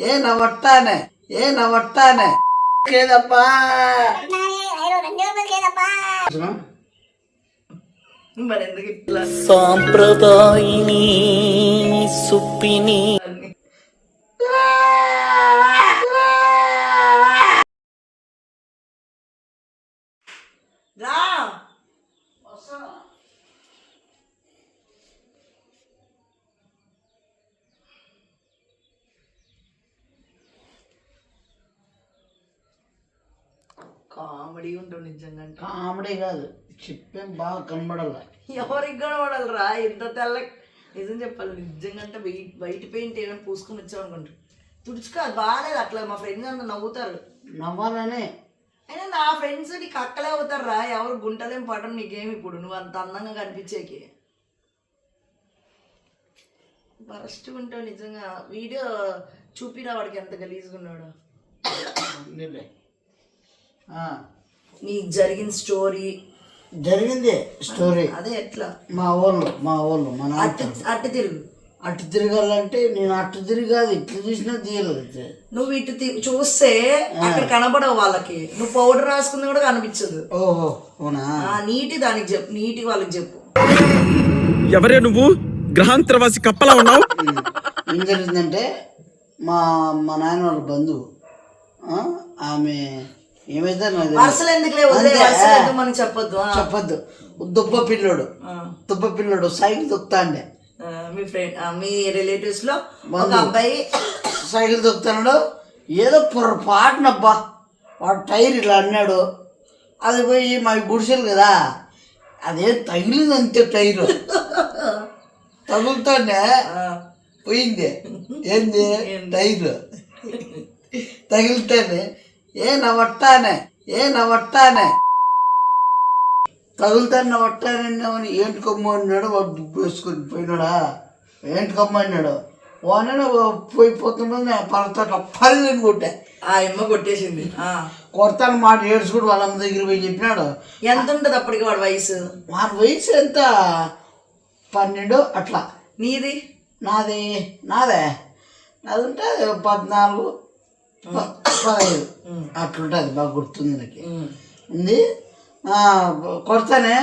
ఏ నా వట్టానే ఏ నా వట్టానే లేదప్పా మరి ఎందుకు ఇట్లా? సాంప్రదాయిని సుప్పిని. కామెడీ ఉంటుంది నిజంగా అంటే. కామెడీ కాదు చెప్పేం బాగా కనబడాల. ఎవరికి కనబడాలి రా ఎంత తెల్ల నిజం చెప్పాలి నిజంగా అంటే వైట్ పెయింట్ ఏమైనా పూసుకొని వచ్చావు అనుకుంటా. తుడుచుకో అది బాగాలేదు అట్లా మా ఫ్రెండ్స్ అంతా నవ్వుతారు. నవ్వాలనే. అయినా నా ఫ్రెండ్స్ నీకు అక్కలే అవుతారు రా ఎవరు గుంటలేం పడడం నీకేమి ఇప్పుడు నువ్వు అంత అందంగా కనిపించేకి. ఫస్ట్ ఉంటావు నిజంగా. వీడియో చూపిరా వాడికి ఎంత గలీజ్గా ఉన్నాడు. నీకు జరిగిన స్టోరీ. జరిగింది స్టోరీ. అదే ఎట్లా? మా ఊళ్ళు మా ఊళ్ళు మా నాన్న అట్టు అట్టు తిరుగు. అటు తిరగాలంటే నేను అటు తిరగాదు ఇట్లా చూసినా తీయలేదు నువ్వు ఇటు తి- చూస్తే అక్కడ కనబడవు వాళ్ళకి. నువ్వు పౌడర్ రాసుకుంది కూడా కనిపించదు. ఓహో అవునా? ఆ నీటి దానికి చెప్పు నీటి వాళ్ళకి చెప్పు. ఎవరే నువ్వు? గ్రహాంతరవాసి కప్పలా ఉన్నావు? ఏం జరిగిందంటే మా మా నాయన వాళ్ళ బంధువు ఆ, ఆమె ఏమైతే. వరుసలు ఎందుకులే? మనకి చెప్పొద్దు? దుబ్బ పిల్లోడు. దుబ్బ పిల్లోడు సైకిల్ తొక్కుతాండే ఆ, మీ ఫ్రెండ్ మీ రిలేటివ్స్లో ఒక అబ్బాయి సైకిల్ తొక్కుతున్నాడు. ఏదో పొరపాటునబ్బా. వాడు టైర్ ఇలా అన్నాడు. అది పోయి మా గుడిసెలు కదా. అదేం తగిలింది అంతే టైరు తగులుతానే పోయింది. ఏంది? టైరు. తగిలితేనే ఏ నా వట్టానే ఏ నా వట్టానే తగులుతాను నా వట్టానని ఏంటి కొమ్మ అన్నాడు వాడు దుబ్బు వేసుకొని పోయినాడా? ఏంటి కొమ్మ అన్నాడు వానని పోయి పోతుండే పలతోట పల్లెని కొట్టా? ఆ అమ్మ కొట్టేసింది. ఆ. కొడతాను మాట ఏడ్చుకుంటూ వాళ్ళ అమ్మ దగ్గర పోయి చెప్పినాడు. ఎంత ఉంటది అప్పటికి వాడి వయసు? మా వయసు ఎంత? పన్నెండు అట్లా. నీది? నాది నాదే. నాది ఉంటే పద్నాలుగు. పదహైదు అట్లుంటుంది బాగా గుర్తుంది నాకు. ఉంది. కొడతానే.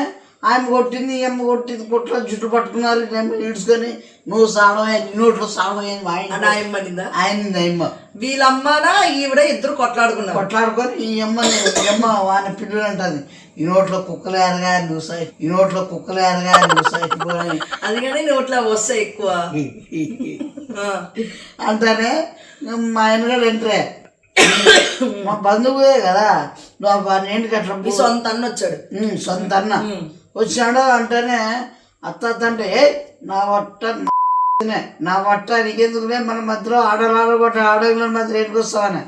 ఆమె కొట్టింది ఈ అమ్మ కొట్టింది కొట్లో జుట్టు పట్టుకున్నారు అమ్మ ఈడ్చుకొని. నువ్వు సావడం నీ నోట్లో సావడం ఏంది మా ఆయన అమ్మ ఆయన అమ్మ వీళ్ళమ్మనా ఈవిడ ఇద్దరు కొట్లాడుకున్నారు? కొట్లాడుకొని ఈ అమ్మని ఈ అమ్మ వాని పిల్లలు అంటుంది ఈ నోట్లో కుక్కలు ఏరగా నువ్వు సై ఈ నోట్లో కుక్కలు నువ్వు సైకిపోయి అందుకని నోట్ల వస్తాయి ఎక్కువ. అంటానే మా ఆయన కూడా ఎంటరే. మా బంధువులే కదా నువ్వు ఏంటికి అట్లా మీ సొంత అన్న వచ్చాడు. సొంత అన్న. వచ్చినాడు అంటేనే అత్త అంటే నా వట్ట నే, వట్ట నీకెందుకులే? మన మధ్యలో ఆడలు ఆడగొట్ట ఆడవాళ్ళ మధ్య ఎందుకు వస్తావని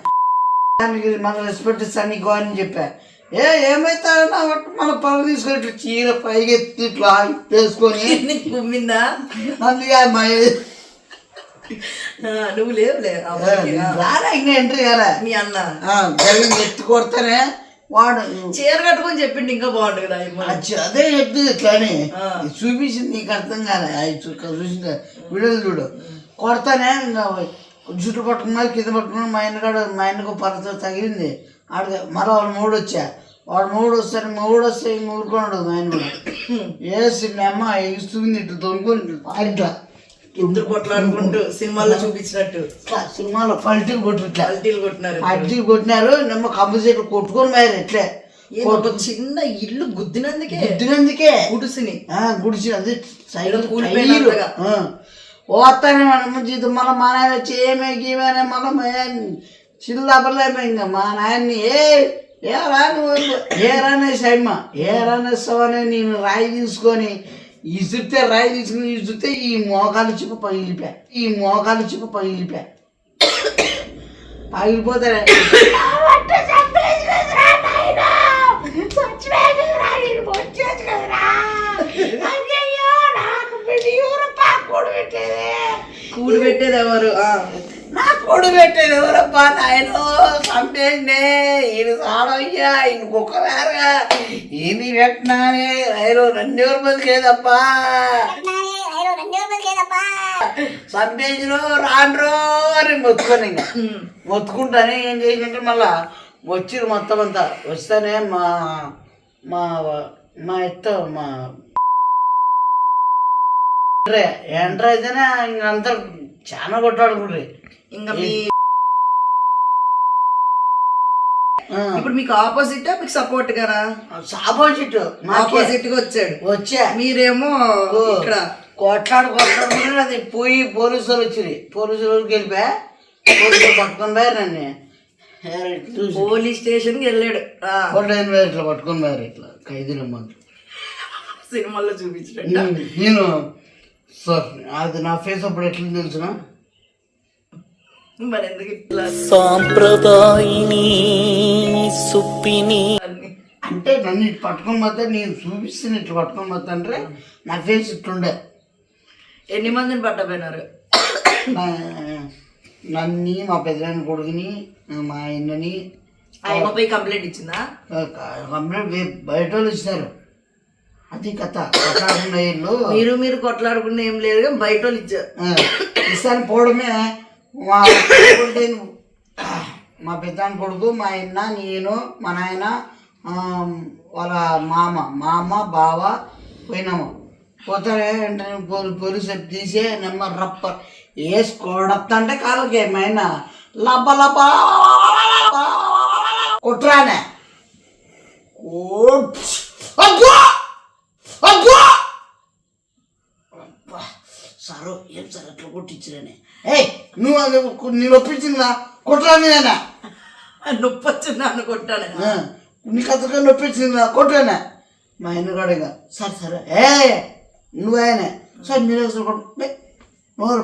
దానికి మన రెస్పెక్ట్ ఇస్తాను నీకు అని చెప్పా. ఏ ఏమైతే నా వట్ట మన పనులు తీసుకొని చీర పైకి ఎత్తి ఇట్లా వేసుకొని కుమ్మిందా? ఇక మా నువ్వు లేవులే ఇంకా ఎంట్రీ కదా మీ అన్న. జరిగింది ఎత్తి కొడితేనే వాడు చీర కట్టుకొని చెప్పిండి ఇంకా బాగుండు కదా అదే ఇట్లానే. ఇది చూపించింది నీకు అర్థం కాలే. అది చూ- చూసిన వీడియోలు చూడు. కొడతానే ఇంకా జుట్టు పట్టుకున్నారు కింద పట్టుకున్నారు మా ఆయన కాడ మా ఆయనకు పరత తగిలింది. ఆడ మరో వాడు మూడు వచ్చా వాడు మూడు వస్తే మూడు వస్తే ఇంక మా ఆయన కూడా వేసి అమ్మ ఇస్తుంది ఇట్లా తొలుకొని ఇట్లా ఇద్దరు కొట్లాడుకుంటూ సినిమాల్లో చూపించినట్టు. సినిమాలో పల్టీలు కొట్టు ఇట్లా. అల్టీలు కొట్టినారు అడ్డీలు కొట్టినారు నిమ్మ కంప చెట్లు కొట్టుకొని ఇట్లే. ఏదో ఒక చిన్న ఇల్లు గుద్దినందుకే గుద్దినందుకే. గుడిసిని. ఆ, గుడిచి అది సైకిల్ కూలిపోయినంతగా. పోతానే మన జీతం మళ్ళీ మా నాయన వచ్చి ఏమే గీమేనే మళ్ళీ మా చిల్లబలేమే ఇంకా మా నాయన్ని ఏ ఏ రాని ఏ రానేసాయమ్మ ఏ రానేస్తావని నేను రాయి తీసుకొని ఇసిరితే రాయి తీసుకుని ఇసిరితే ఈ మోకాలు చిప్ప పగిలిపా ఈ మోకాలు చిప్ప పగిలిపా పగిలిపోతే కూడి పెట్టేది. ఎవరు. నా కొడు పెట్టాను ఎవరబ్బా నాయనో? చంపేయండి ఈయన సాడయ్యా ఈయన కుక్క వేరగా. ఈయన పెట్టినానే. ఆయన రెండు ఎవరు బతికేదప్పా సంపేజ్లో రాండ్రో అని మొత్తుకొని ఇంకా మొత్తుకుంటానే ఏం చేసినట్టు మళ్ళా వచ్చిరు మొత్తం అంతా. వస్తేనే మా మా మా ఎత్త మా ఎంటర్ అయితేనే ఇంక అంతా చాలా కొట్టాడుకుండ్రి. ఇంకా మీ ఇప్పుడు మీకు ఆపోజిట్ మీకు సపోర్ట్ గారా ఆపోజిట్ ఆపోజిట్గా వచ్చాడు. వచ్చా. మీరేమో ఇక్కడ కొట్లాడు కొట్లాడుకుంటే అది పోయి పోలీసులు వచ్చింది పోలీసులు వెళ్ళిపోయా? పోలీసులు పట్టుకొని పోయారు నన్ను. పోలీస్ స్టేషన్కి వెళ్ళాడు ఇట్లా పట్టుకొని పోయారు ఇట్లా ఖైదీల మంది. సినిమాల్లో చూపించినట్టు. నేను సార్ అది నా ఫేస్ అప్పుడు ఎట్లా తెలుసిన? మరి ఎందుకు ఇట్లా? సాంప్రదాయిని సుప్పిని? అంటే నన్ను ఇటు పట్టుకొని పోతే నేను చూపిస్తే ఇట్లా పట్టుకొని పోతా అంటే నా ఫేస్ ఇట్లుండే ఎన్ని మందిని పట్టపోయినారు? నా- నన్ని మా పెద్దనాన్న కొడుకుని మా ఆయనని ఆయన పోయి కంప్లైంట్ ఇచ్చిందా? కంప్లీట్ బయట వాళ్ళు ఇస్తారు. అది కథ. మీరు మీరు కొట్లాడుకున్న ఏం లేదు కానీ బయట వాళ్ళు ఇచ్చారు. ఆ, ఇస్తాను పోవడమే. మా కొడుకు మా పెద్దాని కొడుకు మా అన్న నేను మా నాయన వాళ్ళ మామ మామ బావ పోయినాము. పోతే వెంటనే పోలీ పోలీసు తీసే నెంబర్ రప్ప. వేసి అంటే కాళ్ళకి ఏమైనా లబ్బ లబ్బ కొట్రానే. ఓ అబ్బా అబ్బా! అబ్బా, సారు ఏం సార్ అట్లా కొట్టించిరని? ఏయ్ నువ్వు అది కు- నేను ఒప్పించిందా కొట్టరా నేనా నొప్పి వచ్చిందా అని కొట్టాను నీకు అంతగా నొప్పించిందా కొట్టానా? మా ఆయన కూడా ఇంకా సార్ సరే. ఏ నువ్వు ఆయన. సార్ మీరే ఒకసారి కొట్టు.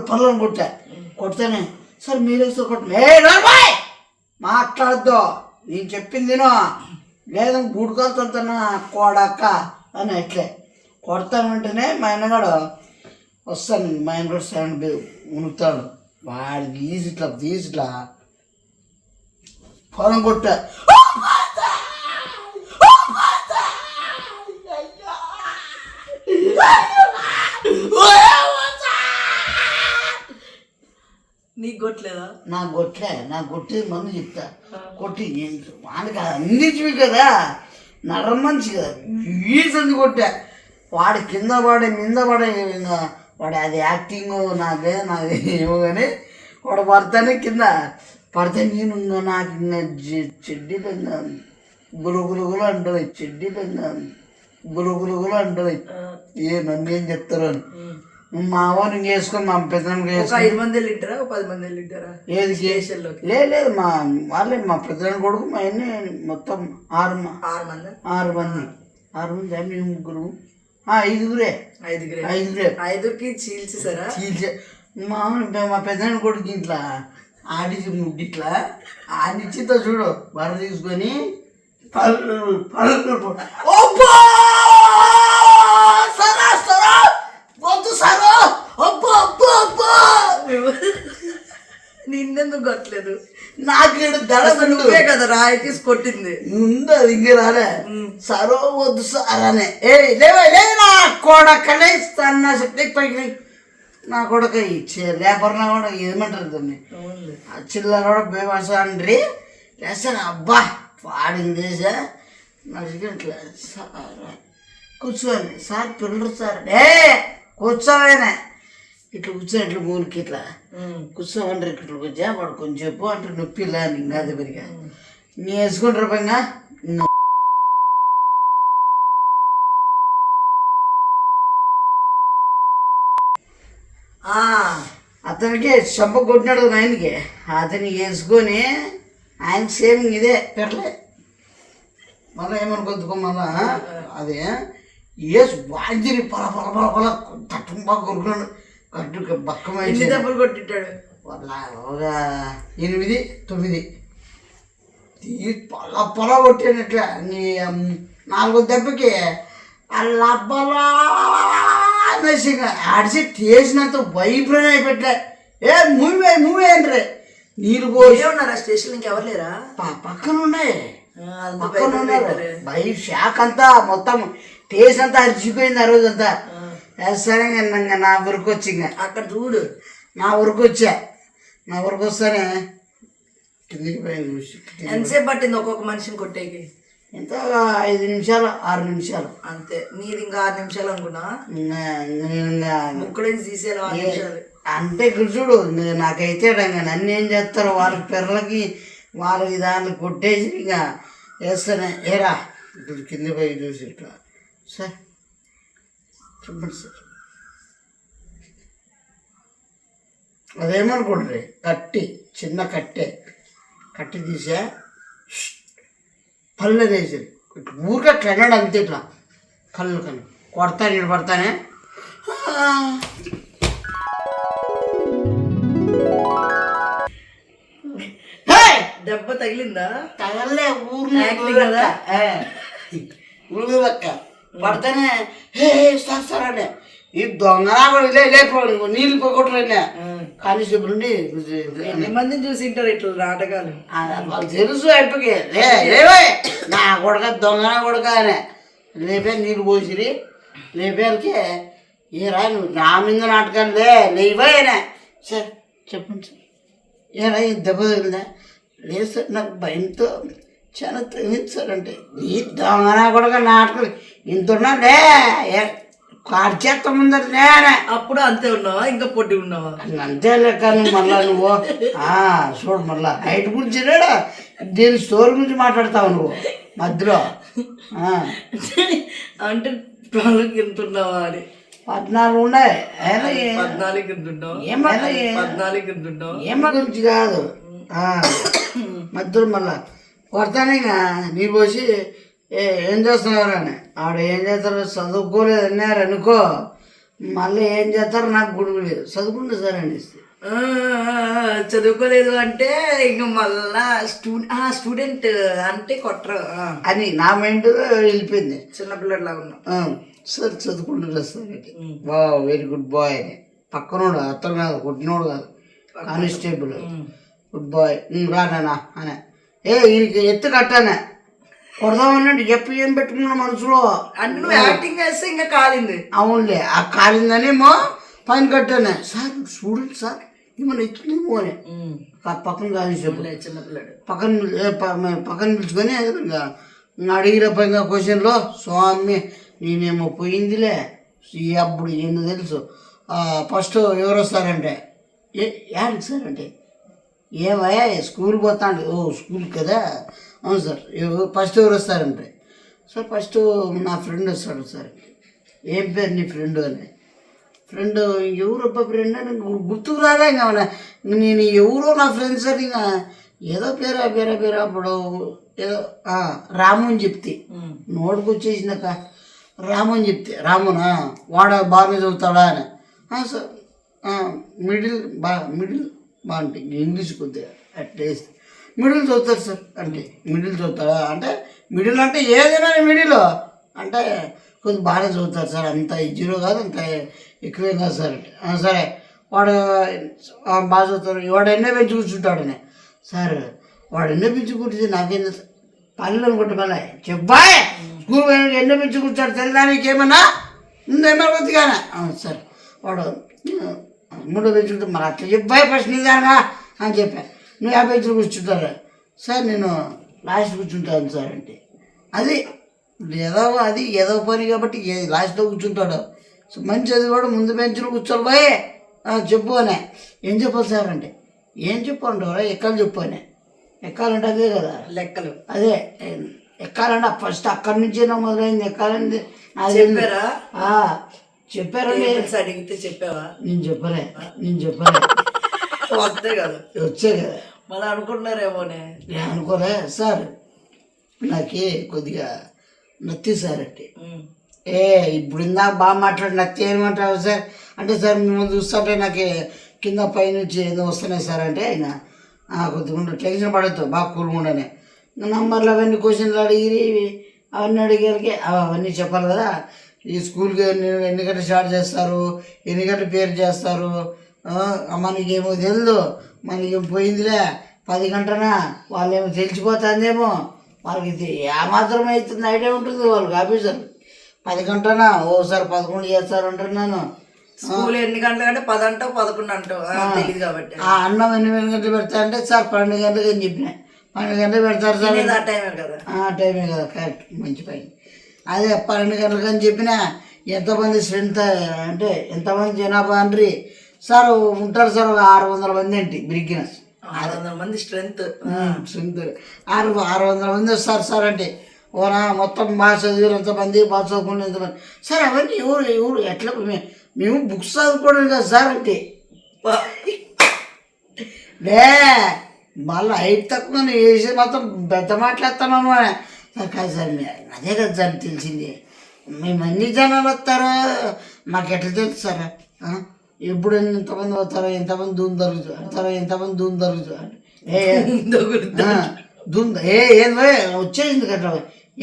పళ్ళని కొట్టా. కొడితేనే. సార్ మీరే ఒకసారి కొట్టు. ఏ మాట్లాడద్దు. నేను చెప్పింది విను. లేదా బుడకలతో కోడక్క అని అట్లే. కొడతాను వెంటనే మా ఆయనగాడు వస్తాను మా కూడా స్టాండ్ ఉనుకుతాడు వాడు తీసి ఇట్లా తీసి ఇట్లా పొలం కొట్టా. నీకు కొట్టలేదా? నాకు కొట్లే నాకు కొట్టి మందు చెప్తా. కొట్టి నేను వానికి అందించివి కదా. నర మనిషి కదా ఈసంది కొట్టా. వాడు కింద పడే మింద పడే ఇంకా వాడు అది యాక్టింగ్ నాకు లేదు నాకు ఏమో కానీ వాడు పడతానే కింద. పడితే నేను నాకు ఇంకా చెడ్డీలు ఇంకా గులుగులుగులు అంటుంది చెడ్డీలు ఇంకా గులుగులుగులు అంటుంది ఏ నన్ను ఏం చెప్తారు అని. మా వాడిని చేసుకొని మా చేసుకొని ఐదు మంది వెళ్ళింటారా? పది మంది వెళ్ళింటారా? ఏది లేదు లేదు మా వాళ్ళే మా పెద్దనాన్న కొడుకు మా అన్ని మొత్తం ఆరు ఆరు మంది? ఆరు మంది. ఆరు మంది అన్ని ముగ్గురు. ఐదుగురే. ఐదుగురే. ఐదుగురే. ఐదుగురికి చీల్చేసారా చీల్చే. మా మా పెద్దనాన్న కొడుకు ఇట్లా ఆడిచి ముగ్గు ఇట్లా ఆడిచ్చితో చూడు వర తీసుకొని పళ్ళు పళ్ళు అబ్బా! సరా సరా వద్దు సరా అబ్బా అబ్బా అబ్బా నిన్నెందుకు కొట్టలేదు? నాకు ఈడ దడ నువ్వే కదా రాయి తీసి కొట్టింది. ముందు అది ఇంకే రాలే. సరో వద్దు సార్ అనే. ఏ లేవే లేవు నా కొడకలే ఇస్తాను నా శక్తి పైకి లే. నా కొడక ఇచ్చే లేబర్ నా కూడా ఏమంటారు దాన్ని? ఆ చిల్లర కూడా బేవాస అండ్రి. లేస్తాను అబ్బా పాడింది నా ఇట్లా సార్ కూర్చోండి. సార్ పిల్లలు సార్ ఏ కూర్చోవేనే. ఇట్లా కూర్చొని ఇట్లా మూలకి ఇట్లా కూర్చోమంటారు ఇట్లా కూర్చో వాడు కొంచెం చెప్పు అంటే నొప్పి లేని ఇంకా అది పెరిగా. నీ వేసుకుంటారు పైగా ఆ, అతనికి చెంప కొట్టినాడు ఆయనకి. అతన్ని వేసుకొని ఆయన సేమ్ ఇదే పెరలే మళ్ళీ ఏమనుకోద్దుకో మళ్ళా అదే వేసు వాంజిరి పల పల పల పల తట్టుబా కొరుకున్నాడు బక్కమైన ఎన్ని దెబ్బలు కొట్టింటాడు? వాళ్ళ ఒక ఎనిమిది తొమ్మిది. తీ పొల పొల కొట్టానట్లా నీ నాలుగో దెబ్బకి అల్లబ్బలా అనేసి ఆడిసి టేసినంత వైబ్రేట్ అయిపెట్టలే ఏ మూవీ మూవీ అంటే నీళ్ళు ఏ ఉన్నారా? స్టేషన్ ఇంకెవరు లేరా? పక్కన ఉన్నాయి. పక్కన ఉన్నారు. బై షాక్ అంతా మొత్తం. టేస్ట్ అంతా అరిచిపోయింది ఆ రోజు అంతా వేస్తానే ఇంకా నా ఊరికి వచ్చి ఇంకా. అక్కడ చూడు నా ఊరికి వచ్చా. నా ఊరికి వస్తానే. కిందికి పోయింది చూసి ఎంతసేపు పట్టింది ఒక్కొక్క మనిషిని కొట్టేకి? ఎంత? ఐదు నిమిషాలు ఆరు నిమిషాలు. అంతే. నీది ఇంకా ఆరు నిమిషాలు అనుకున్నా? ముక్కడేసి తీసేయాలి ఆరు నిమిషాలు. అంటే ఇక్కడ చూడు నాకైతే నన్ను ఏం చేస్తారు? వాళ్ళ పిల్లలకి వాళ్ళకి దాన్ని కొట్టేసి ఇంకా వేస్తానే. ఏరా ఇప్పుడు కింద పోయి చూసి ఇట్లా. సార్. చెప్పండి సార్ అదేమనుకుంటారు కట్టి చిన్న కట్టే కట్టి తీసా పళ్ళు వేసి ఊరికే అన్నాడు అంతే ఇట్లా కళ్ళు కళ్ళు కొడతా నేను పడతానే! దెబ్బ తగిలిందా? తగలే కదా? ఊరు లెక్క పడితేనే హే సార్ సార్ అనే ఈ దొంగనా కూడా లే లేకపోడు నీళ్ళు పోగొట్టలేనే కానిస్టేబుల్ ఉండి ఎన్ని మందిని చూసి ఉంటారు ఇట్లా నాటకాలు? వాళ్ళు తెలుసు అయిపోయి లే లేవే నా కొడక దొంగనా కొడక అనే లేపే నీళ్ళు పోసిరి. లేపేళ్ళకి ఏ రా నువ్వు నా మీద నాటకాలు లే లేవే సార్ చెప్పండి సార్. ఏరా ఈ దెబ్బ తగిలిందా? లేదు సార్ నాకు భయంతో చాలా అంటే ఈ దొంగనా కొడక నాటకాలు ఇంతున్నా లే కారు చేత ముందర లేనే అప్పుడు అంతే ఉన్నావా? ఇంకా పొట్టి ఉన్నావా? అంతే లెక్క నువ్వు మళ్ళా నువ్వు ఆ, చూడు మళ్ళా హైట్ గురించి లేడా దీని స్టోర్ గురించి మాట్లాడతావు నువ్వు మధ్యలో. అంటే నాలుగు ఎంత ఉన్నావా అని. పద్నాలుగు ఉన్నాయి. పద్నాలుగు ఎంత ఏమ- పద్నాలుగు ఎంత ఉన్నావు? ఏమ గురించి కాదు. మధ్యలో మళ్ళా కొడతానే ఇంకా నీ పోసి ఏ ఏం చేస్తున్నారు అని ఆవిడ ఏం చేస్తారు చదువుకోలేదు అన్నారు అనుకో మళ్ళీ ఏం చేస్తారు నాకు గుడి లేదు. చదువుకుంటే సార్ అని ఆ, చదువుకోలేదు అంటే ఇంకా మళ్ళా స్టూడెంట్ స్టూడెంట్ అంటే కొట్టరు. అని నా మైండ్ వెళ్ళిపోయింది. చిన్నపిల్లడిలా ఉన్నావు. ఆ, సార్ చదువుకుంటున్నా సార్ వా వెరీ గుడ్ బాయ్ అని. పక్కనోడు అతను కాదు కొట్టినోడు కాదు. కానిస్టేబుల్. Good bye. రానా అనే. ఏ ఈయనకి ఎత్తు కట్టానే. కొడదామన్నట్టు చెప్పు ఏం పెట్టుకున్నాడు మనసులో? అంటే నువ్వు యాక్టింగ్ చేస్తే ఇంకా కాలింది. అవునులే ఆ కాలిందనేమో పైన కట్టానే. సార్ చూడండి సార్ ఏమన్నా ఎత్తుందేమో అని. పక్కన కానిస్టేబుల్ చిన్నపిల్లడు పక్కన పక్కన పిలుచుకొని ఇంకా అడిగిన పైన క్వశ్చన్లో స్వామి నేనేమో పోయిందిలే. ఈ అప్పుడు ఏందో తెలుసు. ఫస్ట్ ఎవరు వస్తారంటే ఏ యాడికి సార్ అంటే? ఏమయ్యా స్కూల్ పోతాండి. ఓ స్కూల్ కదా? అవును సార్. ఫస్ట్ ఎవరు వస్తారంటే? సార్ ఫస్ట్ నా ఫ్రెండ్ వస్తాడు సార్. ఏం పేరు నీ ఫ్రెండ్ అని? ఫ్రెండ్ ఎవరబ్బా ఫ్రెండ్? అని గుర్తుకు రాదా ఇంకా నేను ఎవరో నా ఫ్రెండ్ సార్ ఇంకా ఏదో పేరా పేరా పేరా అప్పుడు ఏదో రాము అని చెప్తే. నోటికి వచ్చేసిందక్క రాము అని చెప్తే. రామునా? వాడ బాగా చదువుతాడా అని. "ఆ, సార్. మిడిల్ బా మిడిల్ బాగుంటుంది అంటే ఇంగ్లీష్ కొద్దిగా అట్లీస్ట్ మిడిల్ చదువుతారు సార్. అంటే మిడిల్ చదువుతారా? అంటే మిడిల్ అంటే ఏదైనా మిడిల్ అంటే కొద్దిగా బాగానే చదువుతారు సార్. అంత జీరో కాదు అంత ఎక్కువేం కాదు సార్. అంటే సరే. వాడు బాగా చదువుతారు వాడు ఎన్నో పెంచి కూర్చుంటాడని. సార్ వాడు ఎన్నో పెంచి కూర్చుంది నాకేం పనులు అనుకుంటే మళ్ళీ చెప్పాయ్! స్కూల్ ఎన్నో పెంచి కూర్చాడు తెలుదా ఏమన్నా? ఉందేమో కొద్దిగానే? "అవును సార్. వాడు మూడో పెంచుకుంటే మరి అట్లా చెప్పాయి ఫస్ట్ నీదానా అని చెప్పాను నువ్వు యాభై పెంచులు కూర్చుంటారు సార్ నేను లాస్ట్ కూర్చుంటాను సార్ అంటే. అది ఏదో అది ఏదో పని కాబట్టి ఏ లాస్ట్లో కూర్చుంటాడు. సో మంచి చదివాడు ముందు బెంచ్లో కూర్చోవాలి పోయే చెప్పు అనే. ఏం చెప్పాలి సార్ అంటే? ఏం చెప్పు అంటారా ఎక్కాలి చెప్పు అనే. ఎక్కాలంటే అదే కదా. లెక్కలు. అదే. ఎక్కాలంటే ఫస్ట్ అక్కడి నుంచే మొదలైంది. ఎక్కాలంటే తెలియదు. చెప్పారా టేబుల్స్ అడిగితే చెప్పావా? నేను చెప్పలే నేను చెప్పలే. వస్తే కదా. వచ్చే కదా. మళ్ళీ అనుకుంటున్నారేమోనే. నేను అనుకోలే సార్ నాకే కొద్దిగా నత్తి సార్ అంటే. ఏ ఇప్పుడు ఇందాక బాగా మాట్లాడి నత్తి ఏమంటావు సార్? అంటే సార్ మిమ్మల్ని చూస్తుంటే నాకు కింద పైనుంచి ఏదో వస్తున్నాయి సార్ అంటే ఆయన. "ఆ, కొద్దిగా టెన్షన్ పడద్దు బాగా కూల్గా ఉండని నంబర్లు అవన్నీ క్వశ్చన్లు అడిగి అవన్నీ అడిగేళ్ళకి అవన్నీ చెప్పాలి కదా. ఈ స్కూల్కి ఎన్ని ఎన్ని గంటలు స్టార్ట్ చేస్తారు? ఎన్ని గంటలు పేరు చేస్తారు? మనకేమో తెలియదు మనకేం పోయిందిలే. పది గంటనా? వాళ్ళేమో తెలిసిపోతుందేమో. వాళ్ళకి ఇది ఏ మాత్రం అవుతుంది ఐడియా ఉంటుంది వాళ్ళకి ఆఫీసర్. పది గంటనా? ఓసారి పదకొండు చేస్తారు అంటున్నాను స్కూల్ ఎన్ని గంటలు అంటే పది అంటావు పదకొండు అంటావు. ఆ, తెలియదు కాబట్టి. ఆ అన్నం ఎనిమిది గంటలు పెడతా అంటే సార్ పన్నెండు గంటలకు అని చెప్పిన. పన్నెండు గంటలు పెడతారు సార్. తినేది ఆ టైమే కదా. ఆ టైమే కదా. కరెక్ట్. మంచి పని. అదే పన్నెండు గంటలకు అని చెప్పిన ఎంతమంది స్ట్రెంత్ అంటే ఎంతమంది జనాభా అండ్రి? సార్ ఉంటారు సార్ ఒక ఆరు వందల మంది ఏంటి బిగినర్స్ ఆరు వందల మంది స్ట్రెంత్. స్ట్రెంత్. ఆరు ఆరు వందల మంది వస్తారు సార్ అంటే. ఓనా మొత్తం బాగా చదివారు ఎంతమంది బాగా చదువుకున్న ఎంతమంది? సార్ అవన్నీ ఎవరు ఎవరు ఎట్లా మేము బుక్స్ చదువుకోవడం కదా సార్ అంటే. లే మళ్ళీ హైట్ తక్కువ వేసి మొత్తం పెద్ద మాట్లాడుతున్నాను కాదు సార్ మీ- అదే కదా సార్ తెలిసింది. మేము అన్ని జనాలు వస్తారో మాకు ఎట్లా తెలుసు సార్? ఎప్పుడు ఎంతమంది వస్తారో ఎంతమంది దూమ్ దొరుకుతు అంటారో ఎంతమంది దూమ్ దొరుకుతు ధూమ్ ఏ ఏం భయ్ వచ్చేసింది కదా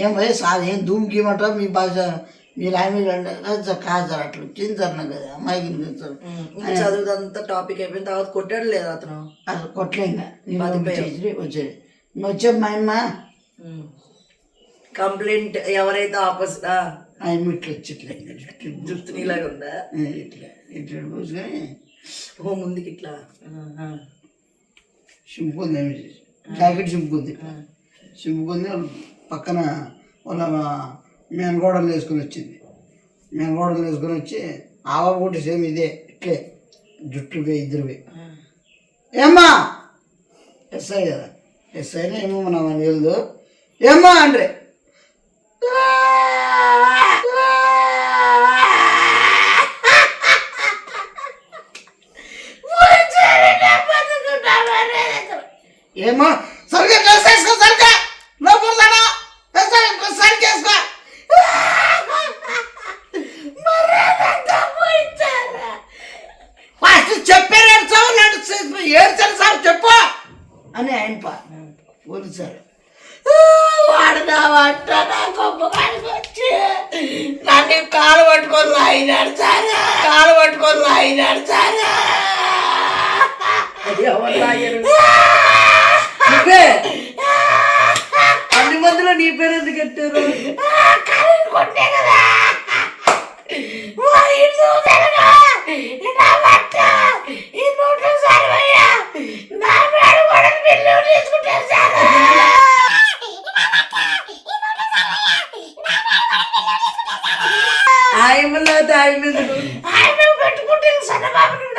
ఏం భయ్ సార్ ఏం ధూమ్ గీమంటావు మీ భాష మీ లాంగ్వేజ్ అంటే కాదు సార్ కాదు అట్లా వచ్చింది సార్ నాకు అది. అమ్మాయికి సార్ ఇంకా చదువుదంతా టాపిక్ అయిపోయిన తర్వాత కొట్టాడు లేదు అతను? కొట్టలేంగా నేను వచ్చేది. వచ్చేది వచ్చే మా అమ్మ. కంప్లైంట్ ఎవరైతే ఆపోజిట్ ఆయన ఇట్లా వచ్చి ఇట్లా జుట్టు నీలాగా ఉందా? ఇట్లా ఇట్లా పోసుకొని ఓ ముందుకి ఇట్లా. చింపుకుంది ఏమి? జాకెట్ చింపుకుంది చింపుకుంది వాళ్ళ పక్కన వాళ్ళ మేనగోడలు వేసుకొని వచ్చింది. మేనగోడలు వేసుకొని వచ్చి ఆవ కూడా సేమ్ ఇదే ఇట్లే. జుట్లు ఇద్దరువి. ఏమ్మా? ఎస్ఐ కదా ఎస్ఐనే ఏమో మనం వెళ్దు ఏమ్మా అంటే ఏమో సరిగ్గా డ్రెస్ వేసుకో సరిగ్గా లోపల రానా? వేసుకో, సరిగ్గా వేసుకో. ఫస్ట్ చెప్పారు ఏడ్చావు నన్ను ఏడ్చాను సార్ చెప్పు అని ఆయన పోలీసారు పోలీసారు వాడదా వంట నా గొప్ప కాడికి వచ్చి నన్ను కాలు పట్టుకొని లాగినాడు సార్. కాలు పట్టుకొని లాగినాడు సార్? నువ్వే? అన్ని మందిలో నీ పేరు ఎందుకు పెట్టారు కొట్టే కదా. వాడు చూసాడుగా నా బట్ట ఈ నోట్లో సరిపోయా నా మేడ కూడా బిల్లు తీసుకుంటారు ఆయన పెట్టుకుంటే సన్నబాబు నువ్వు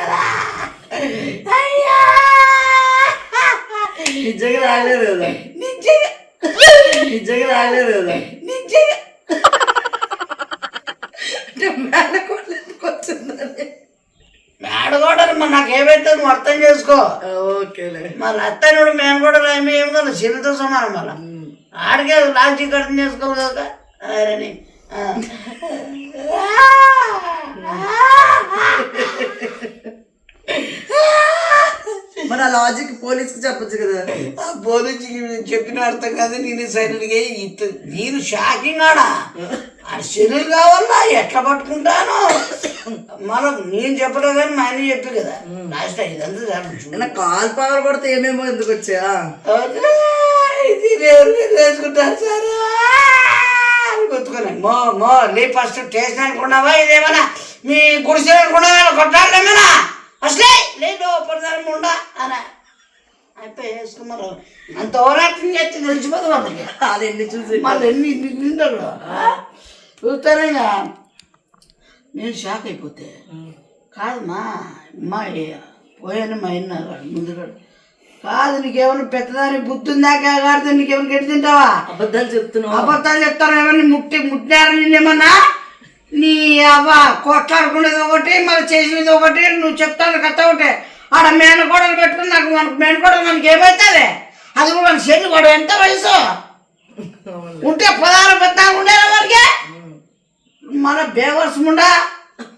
కదా. అయ్యా! నిజంగా రాలేదు కదా. నిజంగా. నిజంగా రాలేదు కదా. నిజంగా. అంటే మేనకోడలు ఎందుకు వచ్చిందని. మేడ కూడా మరి నాకు ఏమైతే నువ్వు అర్థం చేసుకో. ఓకేలే. మళ్ళీ అత్తనుడు మేము కూడా ఏమి ఏం కదా చిన్నతో సమానం మళ్ళీ ఆడికే లాంచి అర్థం చేసుకోవాలి కదా. అరేని ఆ. మన లాజిక్ పోలీస్కి చెప్పొచ్చు కదా. ఆ పోలీసుకి నేను చెప్పిన అర్థం కాదు నేను సైలెంట్గా ఇంత నేను షాకింగ్ ఆడా? ఆ శరీరం కావాలా? ఎట్లా పట్టుకుంటాను? మనం నేను చెప్పలేదు కానీ మా ఆయన చెప్పి కదా. లాస్ట్ ఇదంతా నా కాల్ పవర్ కొడితే ఏమేమో ఎందుకు వచ్చా? ఇది వేసుకుంటారు సార్. గుర్తుకున్నాను మో మో నీ ఫస్ట్ టేస్ట్ అనుకున్నావా? ఇదేమన్నా మీ గుడిసె అనుకున్నావా? కొట్టాలి ఏమైనా అసలే? లేదు పడదారం ఉండా? అని. అయిపోయి వేసుకున్నారు. అంత ఓరాక్టింగ్ చేస్తే తెలిసిపోదు వాళ్ళకి అది ఎన్ని చూసి? మళ్ళీ ఎన్ని తింటారు చూస్తారా నేను షాక్ అయిపోతే. కాదమ్మా మా పోయాను మా ఇన్నారు ముందుగా. కాదు నీకేమైనా పెద్దదాని బుద్ధి ఉందా కాదు నీకేమైనా గట్టి తింటావా? అబద్ధాలు చెప్తున్నావు. అబద్ధాలు చెప్తాను ఏమన్నా ముట్టి ముట్టారు నేనేమన్నా నీ అవ్వ కొట్లాడుకునేది ఒకటి మళ్ళీ చేసినది ఒకటి నువ్వు చెప్తాను కథ ఒకటి. ఆడ మేనకోడలు పెట్టుకుని నాకు మనకు మేనకోడలు మనకి ఏమవుతుంది అది కూడా మన శని కూడా ఎంత వయసు? ఉంటే పదహారు పద్నాలుగు ఉండేనా మనకి మన బేవర్స్ ముండా?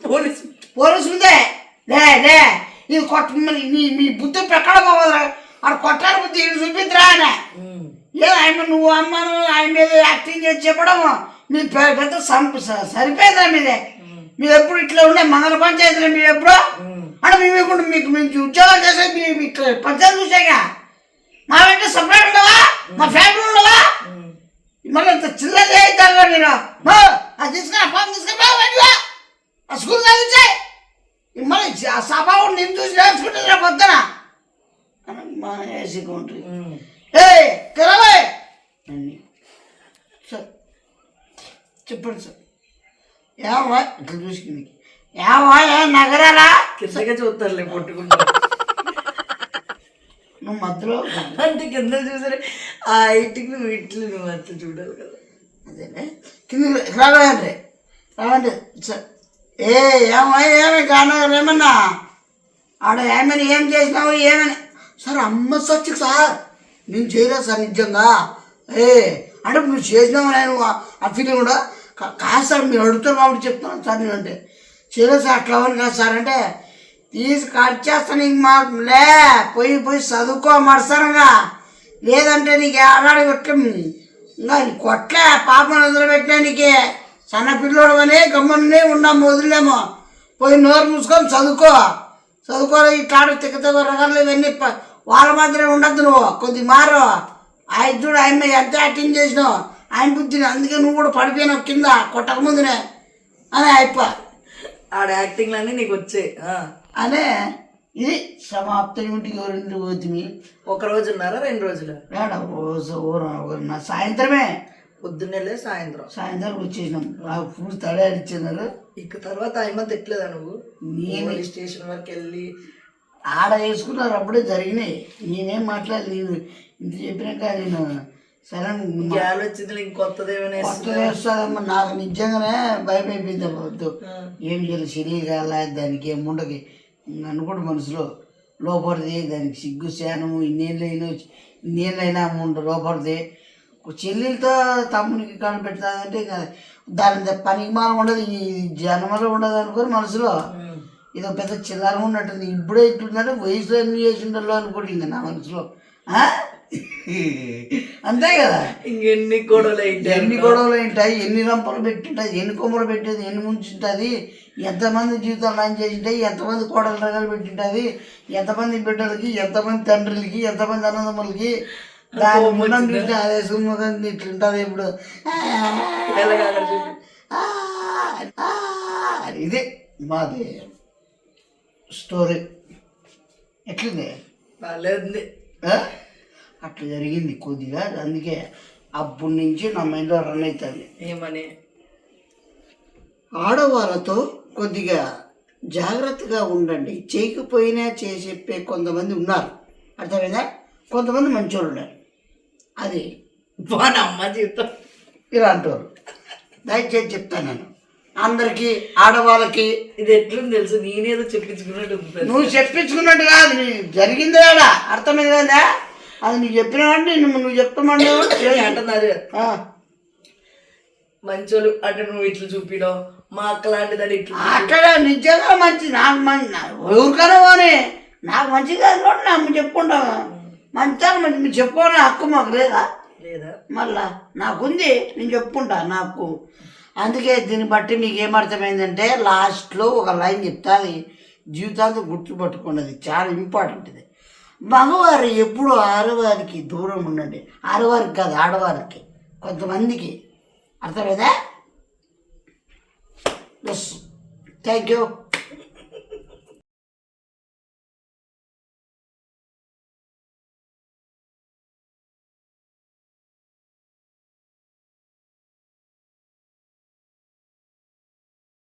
పోలీస్. పోలీసు ఉందే లే లే ఇది కొట్ట నీ నీ బుద్ధి ఎక్కడ పోవద్రా ఆడ కొట్టాలి బుద్ధి ఇది చూపిద్దిరా ఆయన. ఏ ఆయన నువ్వు అమ్మను ఆయన మీద యాక్టింగ్ చేసి చెప్పడం మీ పెద్ద సరిపోయిందా మీదే. మీరు ఎప్పుడు ఇట్లా ఉండే మంగళ పంచాయతీలో మీరు ఎప్పుడు? అంటే మేము ఇప్పుడు మీకు మీకు ఉద్యోగాలు చేసే మీ ఇట్లా పంచాయతీ చూసాక మా వెంట సపరేట్ ఉండవా? మా ఫ్యామిలీ ఉండవా? మళ్ళీ ఇంత చిల్లర చేయిస్తారు మీరు. అది తీసుకురా పాపం తీసుకురా వెళ్ళివా ఆ స్కూల్ చదివించాయి మళ్ళీ ఆ సభావు నేను చూసి నేర్చుకుంటుంది రేపు పొద్దున. అని మా ఏసీ కౌంటరీ ఉమ్. ఏ అన్ని. సార్ చెప్పండి సార్. ఏమా ఇట్లా చూసుకుంది ఏమా ఏ నగరాలా? కిందగా చూస్తారులే కొట్టుకుంటా. నువ్వు మధ్యలో అంటే కింద చూసారు ఆ హైట్కి నువ్వు ఇట్లు నువ్వు అట్లా చూడాలి కదా. అదేనే కింద రావండి రావండి సార్ ఏ ఏమో ఏమి కానగర్ ఏమన్నా? ఆడ ఏమని ఏం చేసినావు ఏమని? సార్ అమ్మ సచ్చి సార్. నేను చేయలేదు సార్ నిజంగా. ఏ అంటే నువ్వు చేసినావు నేను ఆ- ఫీలింగ్ కూడా కాదు సార్ మీరు అడుగుతారు కాబట్టి చెప్తున్నాను సార్ నేను అంటే. చేయలేదు సార్ అట్లా అవని కాదు సార్ అంటే తీసి కట్ చేస్తాను ఇంక మా లే పోయి పోయి చదువుకో మడసరంగా లేదంటే నీకు ఆడాడి కొట్టం ఇంకా కొట్లే పాపను వదిలిపెట్టినా నీకే. సన్న పిల్లోడు అని గమ్మనే ఉన్నాము వదిలేమో. పోయి నోరు మూసుకొని చదువుకో. చదువుకోవాలి ఇట్లాడు తిక్క తిక్క రకాలు ఇవన్నీ వాళ్ళ మాత్రమే ఉండద్దు నువ్వు. కొద్ది మారు. ఆయన చూడు ఆయన ఎంత యాక్టింగ్ చేసినావు ఆయన బుద్ధిని అందుకే నువ్వు కూడా పడిపోయినావు కింద కొట్టక ముందునే. అని అయిపో ఆడ యాక్టింగ్లు అన్నీ నీకు వచ్చాయి. అనే ఇది సమాప్తం ఇంటికి ఎవరింటి పోతుంది ఒక రోజు ఉన్నారా రెండు రోజులు? ఓ- నా సాయంత్రమే. పొద్దున్నే సాయంత్రం. సాయంత్రం వచ్చేసినాం. ఫుల్ తడాడిచ్చినారు ఇక తర్వాత ఆయన తిట్టలేదా నువ్వు? నేను స్టేషన్ వరకు వెళ్ళి ఆడ వేసుకున్నారు అప్పుడే జరిగినాయి. నేనేం మాట్లాడి నేను ఇంత చెప్పినాక నేను సరే ఇంకొత్తదేమైనా కొత్త వేస్తాదమ్మా నాకు నిజంగానే భయం అయిపోయింది అబ్బా, వద్దు. ఏం చేయాలి? శని కాల దానికి ఏం ఉండకి అనుకోడు మనసులో. లోపడిది దానికి సిగ్గు శానము ఇన్నేళ్ళు అయినా ఇన్నేళ్ళు అయినా ఉండు లోపడిది చెల్లెలతో తమ్మునికి కనిపెడతాదంటే ఇక దాని పనికి మానం ఉండదు ఈ జన్మలో ఉండదు అనుకోని మనసులో. ఇది పెద్ద చిల్లర ఉన్నట్టుంది. ఇప్పుడే ఇట్లుందంటే వయసులో ఎన్ని చేసి ఉండాలో అనుకోండి ఇంకా నా మనసులో? అంతే కదా? ఇంకెన్ని గొడవలు ఎన్ని గొడవలు ఉంటాయి ఎన్ని రంపలు పెట్టింటాయి ఎన్ని కొమ్మలు పెట్టేది ఎన్ని ముంచుంటుంది ఎంతమంది జీవితాలు లాంచ్ చేసింటాయి ఎంతమంది కోడలు రకాలు పెట్టింటుంది ఎంతమంది బిడ్డలకి ఎంతమంది తండ్రులకి ఎంతమంది అన్నదమ్ములకి దాని తింటే అదే సుమ్మగా ఇట్లుంటుంది ఇప్పుడు. ఇదే మాది స్టోరీ. ఎట్లుంది? అట్లా జరిగింది కొద్దిగా అందుకే అప్పటి నుంచి నా మైండ్లో రన్ అవుతుంది ఏమని? ఆడవాళ్ళతో కొద్దిగా జాగ్రత్తగా ఉండండి. చేయకపోయినా చేసి చెప్పే కొంతమంది ఉన్నారు. అర్థమైందా? కొంతమంది మంచోళ్ళు ఉన్నారు. అది వాని అమ్మ జీవితం. ఇలాంటి వాళ్ళు దయచేసి చెప్తాను నేను. అందరికీ ఆడవాళ్ళకి ఇది ఎట్లుంది తెలుసు? నేనేదో చెప్పించుకున్నట్టు? నువ్వు చెప్పించుకున్నట్టు కాదు నీ జరిగింది కదా అర్థమైంది? కదా అది నీకు చెప్పినావంటే నువ్వు నువ్వు చెప్తామంటే అంటున్నారు మంచోళ్ళు అంటే నువ్వు ఇట్లా చూపిడం మా అక్క లాంటిదని ఇట్లా అక్కడ నిజంగా మంచి నాకు మంచి ఎవరికైనా పోనీ. నాకు మంచి కాదు కూడా నాకు చెప్పుకుంటాను మంచిగా మంచి మీరు చెప్పుకోని హక్కు మాకు లేదా? లేదా? మళ్ళా నాకుంది నేను చెప్పుకుంటా నాకు. అందుకే దీన్ని బట్టి మీకు ఏమర్థమైందంటే లాస్ట్లో ఒక లైన్ చెప్తా అది జీవితాంతం గుర్తుపట్టుకోండి అది చాలా ఇంపార్టెంట్ ఇది. మగవారు ఎప్పుడు ఆడవారికి దూరం ఉండండి. ఆడవారికి కాదు ఆడవారికి కొంతమందికి. అర్థమైందా? Yes thank you